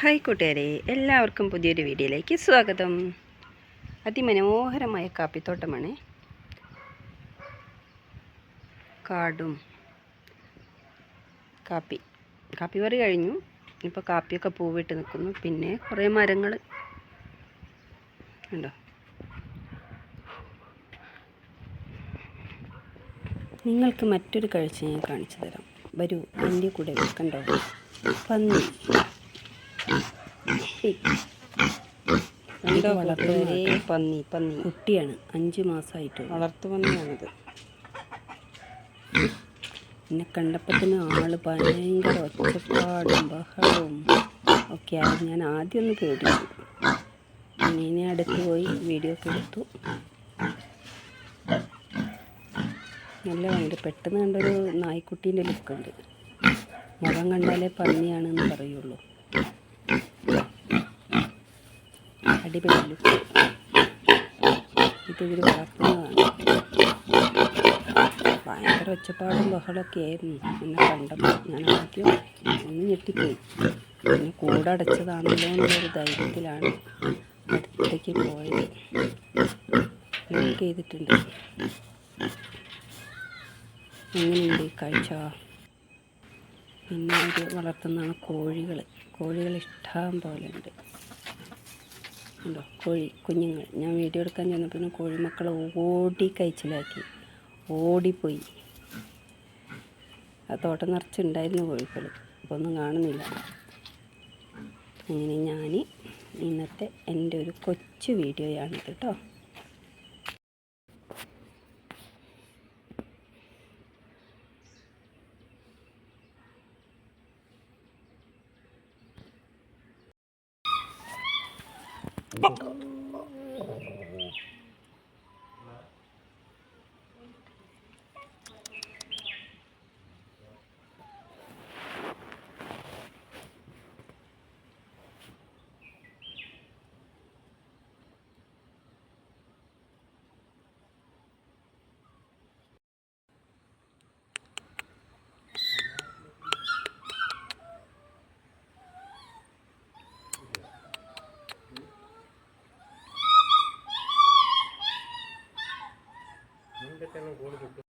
Hi കൂട്ടുകാരെ എല്ലാവർക്കും പുതിയൊരു വീഡിയോയിലേക്ക് സ്വാഗതം. അതിമനോഹരമായ കാപ്പിത്തോട്ടമാണ്. കാടും കാപ്പി. കാപ്പി പറി കഴിഞ്ഞു. ഇപ്പോൾ കാപ്പിയൊക്കെ പൂവിട്ട് നിൽക്കുന്നു. പിന്നെ കുറേ മരങ്ങൾ ഉണ്ടോ നിങ്ങൾക്ക് മറ്റൊരു കാഴ്ച ഞാൻ കാണിച്ചു തരാം. വരൂ എന്റെ കൂടെ കണ്ടോ പന്നി. കണ്ടോ വളർത്തുന്നതേ പന്നി പന്നി. കുട്ടിയാണ്. അഞ്ച് മാസമായിട്ട് വളർത്തു പന്നിയാണിത്. എന്നെ കണ്ടപ്പത്തിന് ആൾ ഭയങ്കര ഒച്ചപ്പാടും ബഹളവും ഒക്കെ ആയി. ഞാൻ ആദ്യം ഒന്ന് പേടിച്ചു. ഇനി അടുത്ത് പോയി വീഡിയോ ഒക്കെ എടുത്തു. നല്ല ഭയങ്കര പെട്ടെന്ന് കണ്ടൊരു നായ്ക്കുട്ടീന്റെ ലുക്കുണ്ട് മുഖം കണ്ടാലേ പന്നിയാണെന്ന് പറയുള്ളൂ. അടിപൊളി ലുക്ക് ഇത് ഇവർ വളർത്തുന്നതാണ്. ഭയങ്കര ഒച്ചപ്പാടും ബഹളമൊക്കെ ആയിരുന്നു. എന്നെ കണ്ടപ്പോൾ ഞാൻ ആദ്യം ഒന്ന് ഞെട്ടിപ്പോയി. പിന്നെ കൂടടച്ചതാണല്ലോ എന്നുള്ളൊരു ധൈര്യത്തിലാണ് അടുത്തേക്ക് പോയത്. ലോക്ക് ചെയ്തിട്ടുണ്ട്. എങ്ങനെയുണ്ട് ഈ കാഴ്ച? പിന്നെ ഇത് വളർത്തുന്നതാണ് കോഴികൾ കോഴികൾ ഇഷ്ടം പോലെ ഉണ്ട്. ഉണ്ടോ? കോഴി കുഞ്ഞുങ്ങൾ. ഞാൻ വീഡിയോ എടുക്കാൻ ചെന്നപ്പോൾ കോഴിമക്കളെ ഓടി കഴിച്ചിലാക്കി ഓടിപ്പോയി. ആ തോട്ടം നിറച്ചുണ്ടായിരുന്നു കോഴികൾ ഇപ്പോൾ ഒന്നും കാണുന്നില്ല. അങ്ങനെ ഞാൻ ഇന്നത്തെ എന്റെ ഒരു കൊച്ചു വീഡിയോയാണിത് കേട്ടോ Buck. 这天龙国的。